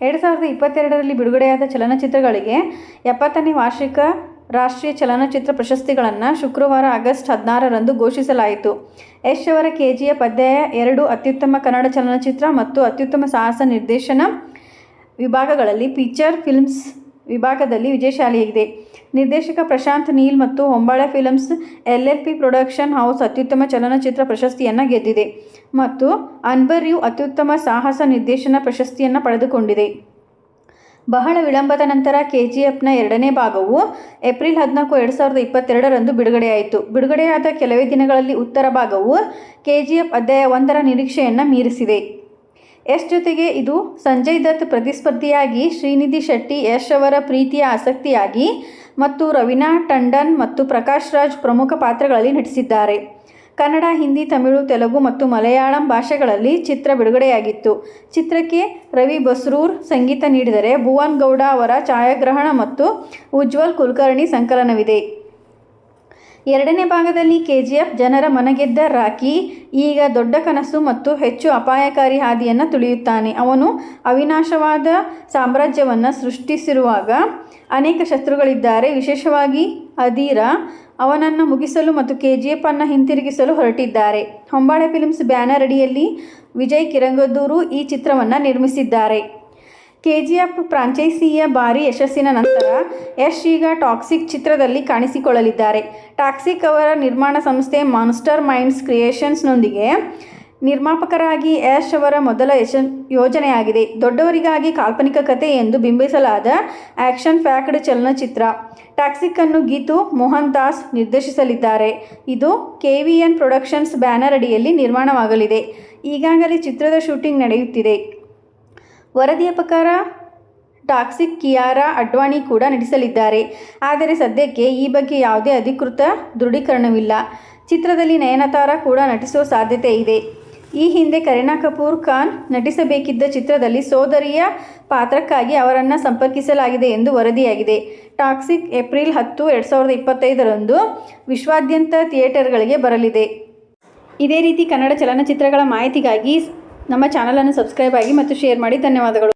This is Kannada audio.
ಎರಡು ಸಾವಿರದ ಇಪ್ಪತ್ತೆರಡರಲ್ಲಿ ಬಿಡುಗಡೆಯಾದ ಚಲನಚಿತ್ರಗಳಿಗೆ ಎಪ್ಪತ್ತನೇ ವಾರ್ಷಿಕ ರಾಷ್ಟ್ರೀಯ ಚಲನಚಿತ್ರ ಪ್ರಶಸ್ತಿಗಳನ್ನು ಶುಕ್ರವಾರ ಆಗಸ್ಟ್ ಹದಿನಾರರಂದು ಘೋಷಿಸಲಾಯಿತು. ಯಶ್ ಅವರ ಕೆ ಎಫ್ ಅಧ್ಯಾಯ ಎರಡು, ಅತ್ಯುತ್ತಮ ಕನ್ನಡ ಚಲನಚಿತ್ರ ಮತ್ತು ಅತ್ಯುತ್ತಮ ಸಾಹಸ ನಿರ್ದೇಶನ ವಿಭಾಗಗಳಲ್ಲಿ ಫೀಚರ್ ಫಿಲ್ಮ್ಸ್ ವಿಭಾಗದಲ್ಲಿ ವಿಜಯಶಾಲಿಯಾಗಿದೆ ನಿರ್ದೇಶಕ ಪ್ರಶಾಂತ್ ನೀಲ್ ಮತ್ತು Hombale films L L P production house ಅತ್ಯುತ್ತಮ ಚಲನಚಿತ್ರ ಪ್ರಶಸ್ತಿಯನ್ನು ಗೆದ್ದಿದೆ ಮತ್ತು ಅನ್ಬರ್ ಯು ಅತ್ಯುತ್ತಮ ಸಾಹಸ ನಿರ್ದೇಶನ ಪ್ರಶಸ್ತಿಯನ್ನು ಪಡೆದುಕೊಂಡಿದೆ. ಬಹಳ ವಿಳಂಬದ ನಂತರ ಕೆ ಜಿ ಎಫ್ನ ಎರಡನೇ ಭಾಗವು ಏಪ್ರಿಲ್ ಹದಿನಾಲ್ಕು, ಎರಡು ಸಾವಿರದ ಇಪ್ಪತ್ತೆರಡರಂದು ಬಿಡುಗಡೆಯಾಯಿತು. ಬಿಡುಗಡೆಯಾದ ಕೆಲವೇ ದಿನಗಳಲ್ಲಿ ಉತ್ತರ ಭಾಗವು ಕೆ ಜಿ ಎಫ್ ಅಧ್ಯಾಯ ಒಂದರ ನಿರೀಕ್ಷೆಯನ್ನು ಮೀರಿಸಿದೆ. ಯಶ್ ಜೊತೆಗೆ ಇದು ಸಂಜಯ್ ದತ್ ಪ್ರತಿಸ್ಪರ್ಧಿಯಾಗಿ ಶ್ರೀನಿಧಿ ಶೆಟ್ಟಿ ಯಶ್ ಅವರ ಪ್ರೀತಿಯ ಆಸಕ್ತಿಯಾಗಿ ಮತ್ತು ರವೀನಾ ಟಂಡನ್ ಮತ್ತು ಪ್ರಕಾಶ್ ರಾಜ್ ಪ್ರಮುಖ ಪಾತ್ರಗಳಲ್ಲಿ ನಟಿಸಿದ್ದಾರೆ. ಕನ್ನಡ, ಹಿಂದಿ, ತಮಿಳು, ತೆಲುಗು ಮತ್ತು ಮಲಯಾಳಂ ಭಾಷೆಗಳಲ್ಲಿ ಚಿತ್ರ ಬಿಡುಗಡೆಯಾಗಿತ್ತು. ಚಿತ್ರಕ್ಕೆ ರವಿ ಬಸ್ರೂರ್ ಸಂಗೀತ ನೀಡಿದರೆ ಭುವನ್ ಗೌಡ ಅವರ ಛಾಯಾಗ್ರಹಣ ಮತ್ತು ಉಜ್ವಲ್ ಕುಲಕರ್ಣಿ ಸಂಕಲನವಿದೆ. ಎರಡನೇ ಭಾಗದಲ್ಲಿ ಕೆ ಜಿ ಎಫ್ ಜನರ ಮನಗೆದ್ದ ರಾಕಿ ಈಗ ದೊಡ್ಡ ಕನಸು ಮತ್ತು ಹೆಚ್ಚು ಅಪಾಯಕಾರಿ ಹಾದಿಯನ್ನು ತುಳಿಯುತ್ತಾನೆ. ಅವನು ಅವಿನಾಶವಾದ ಸಾಮ್ರಾಜ್ಯವನ್ನು ಸೃಷ್ಟಿಸಿರುವಾಗ ಅನೇಕ ಶತ್ರುಗಳಿದ್ದಾರೆ. ವಿಶೇಷವಾಗಿ ಅಧೀರ, ಅವನನ್ನು ಮುಗಿಸಲು ಮತ್ತು ಕೆ ಜಿ ಎಫ್ ಅನ್ನು ಹಿಂತಿರುಗಿಸಲು ಹೊರಟಿದ್ದಾರೆ. ಹೊಂಬಾಳೆ ಫಿಲ್ಮ್ಸ್ ಬ್ಯಾನರ್ ಅಡಿಯಲ್ಲಿ ವಿಜಯ್ ಕಿರಂಗದೂರು ಈ ಚಿತ್ರವನ್ನು ನಿರ್ಮಿಸಿದ್ದಾರೆ. ಕೆ ಜಿ ಎಫ್ ಫ್ರಾಂಚೈಸಿಯ ಭಾರಿ ಯಶಸ್ಸಿನ ನಂತರ ಯಶ್ ಈಗ ಟಾಕ್ಸಿಕ್ ಚಿತ್ರದಲ್ಲಿ ಕಾಣಿಸಿಕೊಳ್ಳಲಿದ್ದಾರೆ. ಟಾಕ್ಸಿಕ್ ಅವರ ನಿರ್ಮಾಣ ಸಂಸ್ಥೆ ಮಾನ್ಸ್ಟರ್ ಮೈಂಡ್ಸ್ ಕ್ರಿಯೇಷನ್ಸ್ನೊಂದಿಗೆ ನಿರ್ಮಾಪಕರಾಗಿ ಯಶ್ ಅವರ ಮೊದಲ ಯಶ ಯೋಜನೆಯಾಗಿದೆ. ದೊಡ್ಡವರಿಗಾಗಿ ಕಾಲ್ಪನಿಕ ಕಥೆ ಎಂದು ಬಿಂಬಿಸಲಾದ ಆ್ಯಕ್ಷನ್ ಫ್ಯಾಕ್ಡ್ ಚಲನಚಿತ್ರ ಟಾಕ್ಸಿಕ್ ಅನ್ನು ಗೀತು ಮೋಹನ್ ದಾಸ್ ನಿರ್ದೇಶಿಸಲಿದ್ದಾರೆ. ಇದು K V N productions banner ಅಡಿಯಲ್ಲಿ ನಿರ್ಮಾಣವಾಗಲಿದೆ. ಈಗಾಗಲೇ ಚಿತ್ರದ ಶೂಟಿಂಗ್ ನಡೆಯುತ್ತಿದೆ. ವರದಿಯ ಪ್ರಕಾರ ಟಾಕ್ಸಿಕ್ ಕಿಯಾರಾ ಅಡ್ವಾಣಿ ಕೂಡ ನಟಿಸಲಿದ್ದಾರೆ. ಆದರೆ ಸದ್ಯಕ್ಕೆ ಈ ಬಗ್ಗೆ ಯಾವುದೇ ಅಧಿಕೃತ ದೃಢೀಕರಣವಿಲ್ಲ. ಚಿತ್ರದಲ್ಲಿ ನಯನತಾರ ಕೂಡ ನಟಿಸುವ ಸಾಧ್ಯತೆ ಇದೆ. ಈ ಹಿಂದೆ ಕರೀನಾ ಕಪೂರ್ ಖಾನ್ ನಟಿಸಬೇಕಿದ್ದ ಚಿತ್ರದಲ್ಲಿ ಸೋದರಿಯ ಪಾತ್ರಕ್ಕಾಗಿ ಅವರನ್ನು ಸಂಪರ್ಕಿಸಲಾಗಿದೆ ಎಂದು ವರದಿಯಾಗಿದೆ. ಟಾಕ್ಸಿಕ್ ಏಪ್ರಿಲ್ ಹತ್ತು, ಎರಡು ಸಾವಿರದ ಇಪ್ಪತ್ತೈದರಂದು ವಿಶ್ವಾದ್ಯಂತ ಥಿಯೇಟರ್ಗಳಿಗೆ ಬರಲಿದೆ. ಇದೇ ರೀತಿ ಕನ್ನಡ ಚಲನಚಿತ್ರಗಳ ಮಾಹಿತಿಗಾಗಿ ನಮ್ಮ ಚಾನಲನ್ನು ಸಬ್ಸ್ಕ್ರೈಬ್ ಆಗಿ ಮತ್ತು ಶೇರ್ ಮಾಡಿ. ಧನ್ಯವಾದಗಳು.